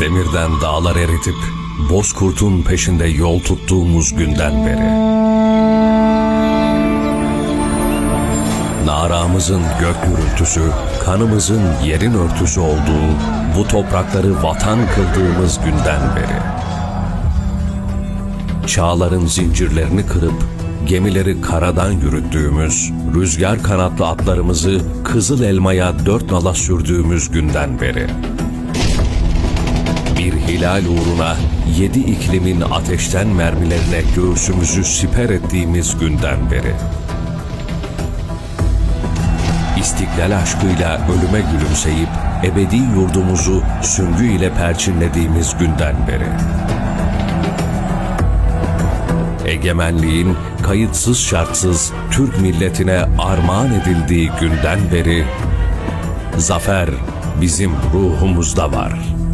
Demirden dağlar eritip Bozkurt'un peşinde yol tuttuğumuz günden beri. Naramızın gök gürültüsü, kanımızın yerin örtüsü olduğu bu toprakları vatan kıldığımız günden beri. Çağların zincirlerini kırıp gemileri karadan yürüttüğümüz, rüzgar kanatlı atlarımızı kızıl elmaya dört nala sürdüğümüz günden beri. Hilal uğruna yedi iklimin ateşten mermilerine göğsümüzü siper ettiğimiz günden beri. İstiklal aşkıyla ölüme gülümseyip ebedi yurdumuzu süngü ile perçinlediğimiz günden beri. Egemenliğin kayıtsız şartsız Türk milletine armağan edildiği günden beri zafer bizim ruhumuzda var.''